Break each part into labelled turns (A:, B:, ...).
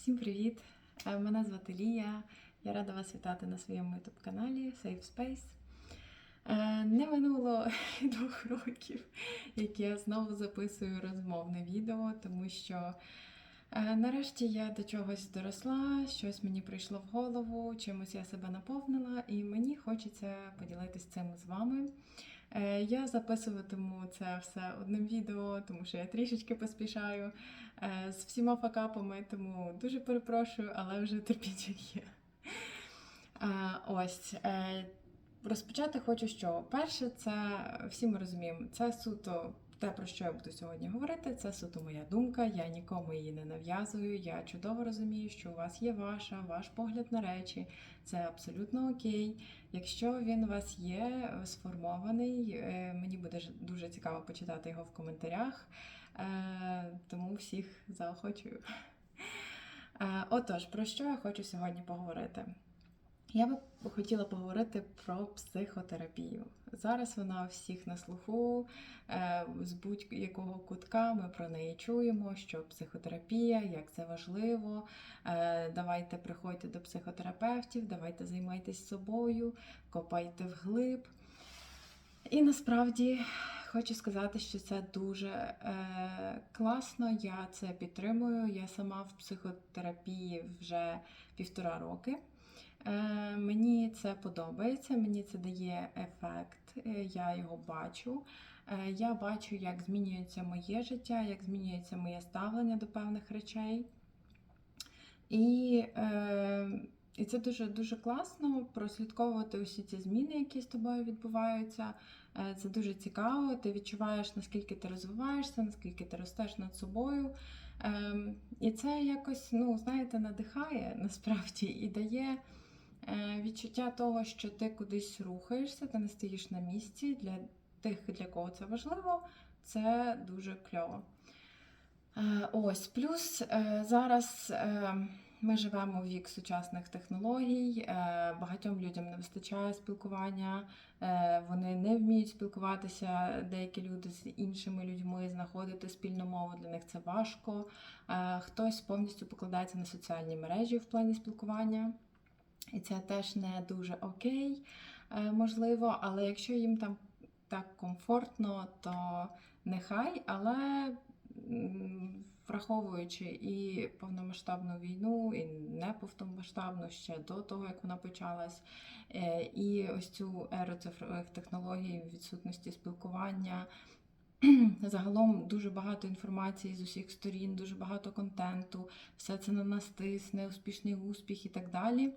A: Всім привіт! Е, Мене звати Лія. Я рада вас вітати на своєму youtube каналі Safe Space. Е, Не минуло двох років, як я знову записую розмовне відео, тому що нарешті я до чогось доросла, щось мені прийшло в голову, чимось я себе наповнила, і мені хочеться поділитися цим з вами. Е, Я записуватиму це все одним відео, тому що я трішечки поспішаю е, з всіма факапами, тому дуже перепрошую, але вже терпіння є. Е, Ось. е, Розпочати хочу що. Перше, це всі ми розуміємо, це суто те, про що я буду сьогодні говорити, це суто моя думка. Я нікому її не нав'язую. Я чудово розумію, що у вас є ваша, ваш погляд на речі. Це абсолютно окей. Якщо він у вас є е, сформований, е, мені буде дуже цікаво почитати його в коментарях. Е, Тому всіх заохочую. Отож, про що я хочу сьогодні поговорити? Я би хотіла поговорити про психотерапію. Зараз вона у всіх на слуху, е, з будь-якого кутка ми про неї чуємо, що психотерапія, як це важливо. Е, Давайте приходьте до психотерапевтів, давайте займайтесь собою, копайте вглиб. І насправді хочу сказати, що це дуже е, класно. Я це підтримую. Я сама в психотерапії вже півтора роки. Е, мені це подобається, мені це дає ефект, е, я його бачу. Е, я бачу, як змінюється моє життя, як змінюється моє ставлення до певних речей. І, і це дуже дуже класно прослідковувати усі ці зміни, які з тобою відбуваються. Це дуже цікаво. Ти відчуваєш, наскільки ти розвиваєшся, наскільки ти ростеш над собою. Ем, І це якось, ну, знаєте, надихає насправді і дає відчуття того, що ти кудись рухаєшся, ти не стоїш на місці. Для тих, для кого це важливо, це дуже кльово. Е, Ось, плюс е, зараз е, ми живемо в вік сучасних технологій. е, Багатьом людям не вистачає спілкування, е, вони не вміють спілкуватися. Деякі люди з іншими людьми, знаходити спільну мову для них це важко. Е, Хтось повністю покладається на соціальні мережі в плані спілкування, і це теж не дуже окей, е, можливо, але якщо їм там так комфортно, то нехай, але враховуючи і повномасштабну війну, і не повномасштабну ще до того, як вона почалась, е, і ось цю еру цифрових технологій, відсутності спілкування. Загалом дуже багато інформації з усіх сторін, дуже багато контенту, все це на нас тисне, успішний успіх і так далі.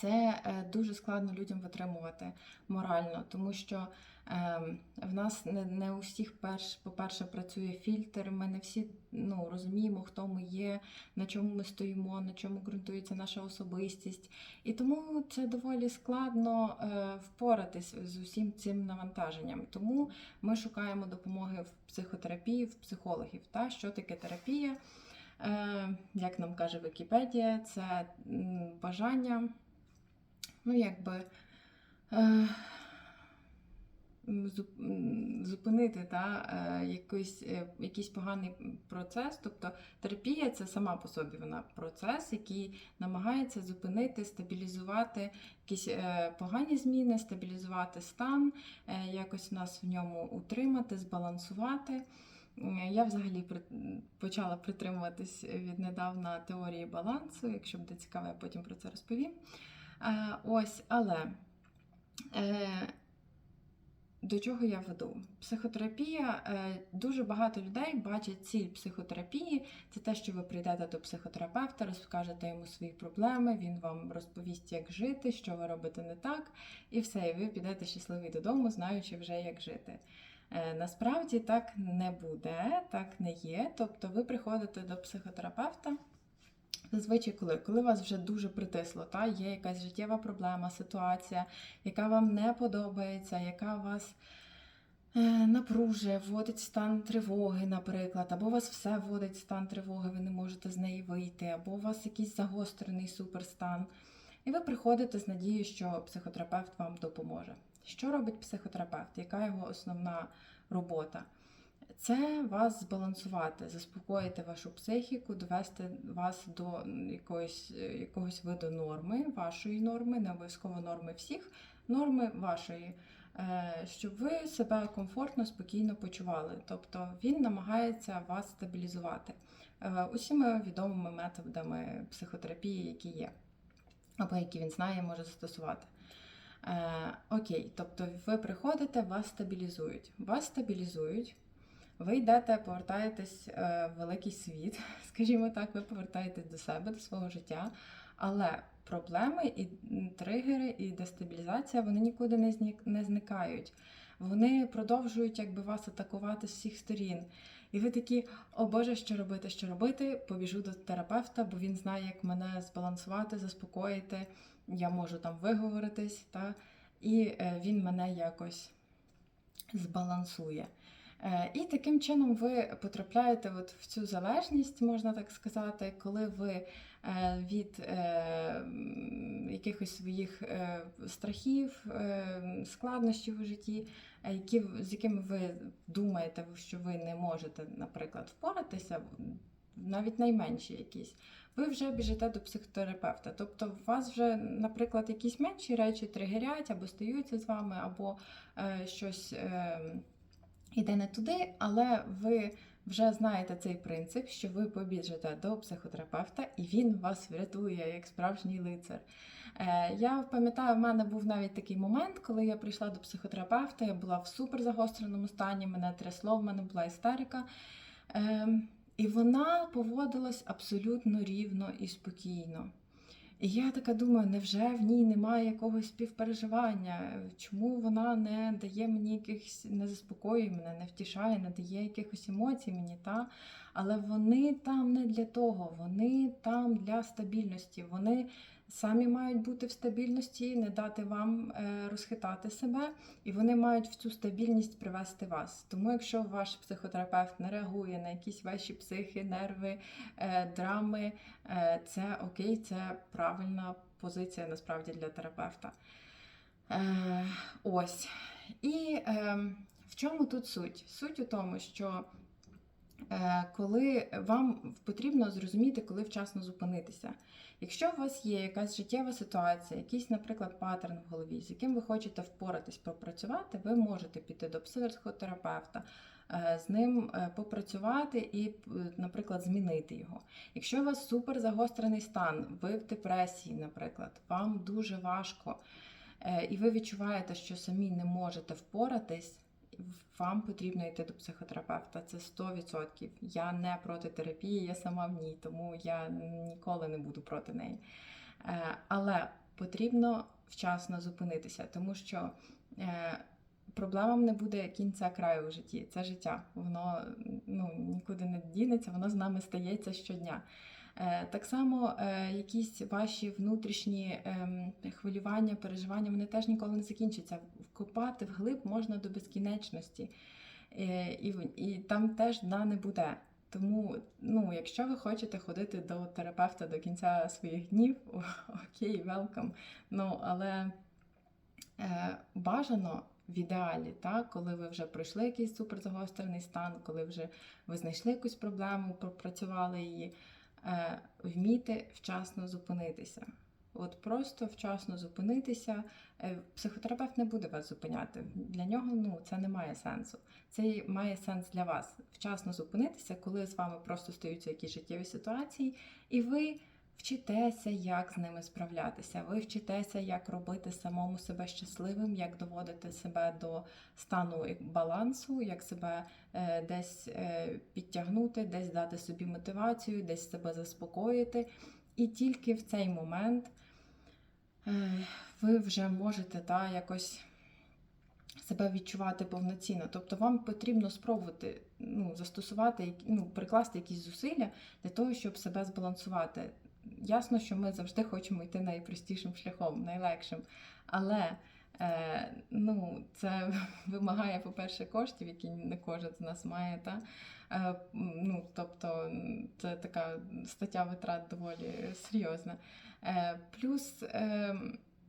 A: Це е, дуже складно людям витримувати морально, тому що е, в нас не, не у всіх, перш, по-перше, працює фільтр. Ми не всі ну, розуміємо, хто ми є, на чому ми стоїмо, на чому ґрунтується наша особистість. І тому це доволі складно е, впоратись з усім цим навантаженням. Тому ми шукаємо допомоги в психотерапії, в психологів. Та? Що таке терапія? Е, як нам каже Вікіпедія, це бажання ну, якби е, зупинити та, е, якийсь, е, якийсь поганий процес. Тобто терапія це сама по собі вона процес, який намагається зупинити, стабілізувати якісь е, погані зміни, стабілізувати стан, е, якось нас в ньому утримати, збалансувати. Я взагалі почала притримуватись віднедавна теорії балансу. Якщо буде цікаво, я потім про це розповім. Е, Ось, але е, до чого я веду? Психотерапія, е, дуже багато людей бачать ціль психотерапії. Це те, що ви прийдете до психотерапевта, розкажете йому свої проблеми, він вам розповість, як жити, що ви робите не так, і все, і ви підете щасливі додому, знаючи вже, як жити. Насправді так не буде, так не є. Тобто ви приходите до психотерапевта. Зазвичай, коли, коли вас вже дуже притисло, та є якась життєва проблема, ситуація, яка вам не подобається, яка вас е, напружує, вводить стан тривоги, наприклад, або вас все вводить в стан тривоги, ви не можете з неї вийти, або у вас якийсь загострений суперстан. І ви приходите з надією, що психотерапевт вам допоможе. Що робить психотерапевт? Яка його основна робота? Це вас збалансувати, заспокоїти вашу психіку, довести вас до якоїсь, е, якогось виду норми, вашої норми, не обов'язково норми всіх, норми вашої, е, щоб ви себе комфортно, спокійно почували. Тобто він намагається вас стабілізувати е, усіма відомими методами психотерапії, які є, або які він знає, може застосувати. Е, окей, тобто ви приходите, вас стабілізують. Вас стабілізують, ви йдете, повертаєтесь е, в великий світ, скажімо так, ви повертаєтесь до себе, до свого життя. Але проблеми і тригери, і дестабілізація вони нікуди не, знік, не зникають. Вони продовжують якби вас атакувати з всіх сторін. І ви такі, о Боже, що робити, що робити? Побіжу до терапевта, бо він знає, як мене збалансувати, заспокоїти. Я можу там виговоритись, та? і е, він мене якось збалансує. Е, І таким чином ви потрапляєте от в цю залежність, можна так сказати, коли ви е, від е, якихось своїх страхів, складнощів у житті, які, з якими ви думаєте, що ви не можете, наприклад, впоратися, навіть найменші якісь, ви вже біжите до психотерапевта. Тобто, у вас вже, наприклад, якісь менші речі тригерять або стаються з вами, або щось. Е, Іде не туди, але ви вже знаєте цей принцип, що ви побіжите до психотерапевта, і він вас врятує як справжній лицар. Е, я пам'ятаю, в мене був навіть такий момент, коли я прийшла до психотерапевта, я була в супер загостреному стані, мене трясло, в мене була істерика. Ем, і вона поводилась абсолютно рівно і спокійно. І я така думаю, невже в ній немає якогось співпереживання? Чому вона не дає мені якихось, не заспокоює мене, не втішає, не дає якихось емоцій мені, та? Але вони там не для того, вони там для стабільності. Вони самі мають бути в стабільності, не дати вам е, розхитати себе, і вони мають в цю стабільність привести вас. Тому, якщо ваш психотерапевт не реагує на якісь ваші психи, нерви, е, драми, е, це окей, це правильна позиція насправді для терапевта. Ось. І е, в чому тут суть? Суть у тому, що коли вам потрібно зрозуміти, коли вчасно зупинитися. Якщо у вас є якась життєва ситуація, якийсь, наприклад, паттерн в голові, з яким ви хочете впоратись, попрацювати, ви можете піти до психотерапевта, е, з ним е, попрацювати і, е, наприклад, змінити його. Якщо у вас супер загострений стан, ви в депресії, наприклад, вам дуже важко, е, і ви відчуваєте, що самі не можете впоратись. Вам потрібно йти до психотерапевта, це 100%. Я не проти терапії, я сама в ній, тому я ніколи не буду проти неї. Е, Але потрібно вчасно зупинитися, тому що е, проблемам не буде кінця краю у житті. Це життя. Воно ну, нікуди не дінеться, воно з нами стається щодня. Е, Так само е, якісь ваші внутрішні ем, хвилювання, переживання, вони теж ніколи не закінчаться. Вкопати вглиб можна до безкінечності, Е, і, і там теж дна не буде. Тому, ну, якщо ви хочете ходити до терапевта до кінця своїх днів, окей, велкам. Ну, але е, бажано в ідеалі, так, коли ви вже пройшли якийсь суперзагострений стан, коли вже ви знайшли якусь проблему, пропрацювали її, вміти вчасно зупинитися. От просто вчасно зупинитися. Е, Психотерапевт не буде вас зупиняти. Для нього ну, це не має сенсу. Це має сенс для вас. Вчасно зупинитися, коли з вами просто стаються якісь життєві ситуації, і ви вчитеся, як з ними справлятися. Ви вчитеся, як робити самому себе щасливим, як доводити себе до стану балансу, як себе е, десь е, підтягнути, десь дати собі мотивацію, десь себе заспокоїти. І тільки в цей момент е, ви вже можете та, якось себе відчувати повноцінно. Тобто вам потрібно спробувати ну, застосувати, ну, прикласти якісь зусилля для того, щоб себе збалансувати. Ясно, що ми завжди хочемо йти найпростішим шляхом, найлегшим. Але е, ну, це вимагає, по-перше, коштів, які не кожен з нас має. Та? Е, ну, тобто це така стаття витрат доволі серйозна. Е, плюс, е,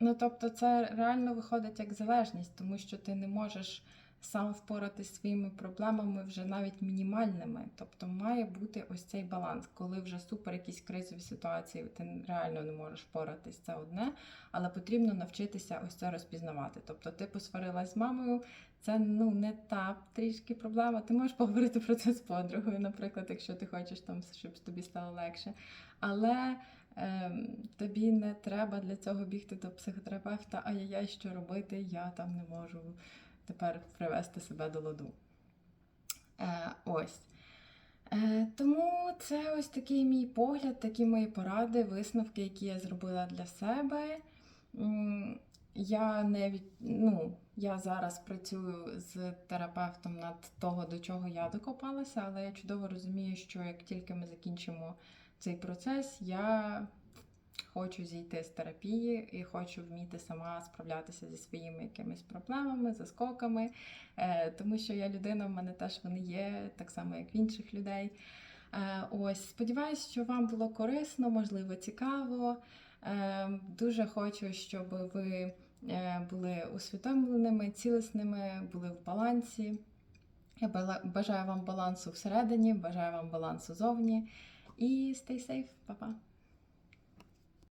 A: ну, тобто, це реально виходить як залежність, тому що ти не можеш сам впоратись своїми проблемами вже навіть мінімальними. Тобто має бути ось цей баланс, коли вже супер якісь кризові ситуації, ти реально не можеш впоратись, це одне, але потрібно навчитися ось це розпізнавати. Тобто ти посварилась з мамою, це ну не та трішки проблема. Ти можеш поговорити про це з подругою, наприклад, якщо ти хочеш там, щоб тобі стало легше. Але ем, тобі не треба для цього бігти до психотерапевта, а я що робити, я там не можу тепер привести себе до ладу. Е, ось. Е, тому це ось такий мій погляд, такі мої поради, висновки, які я зробила для себе. Я не від... ну, я зараз працюю з терапевтом над того, до чого я докопалася, але я чудово розумію, що як тільки ми закінчимо цей процес, я хочу зійти з терапії і хочу вміти сама справлятися зі своїми якимись проблемами, заскоками, е, тому що я людина, в мене теж вони є, так само як в інших людей. Е, Ось, сподіваюся, що вам було корисно, можливо, цікаво. Е, Дуже хочу, щоб ви були усвідомленими, цілісними, були в балансі. Я бажаю вам балансу всередині, бажаю вам балансу зовні. І stay safe, па-па!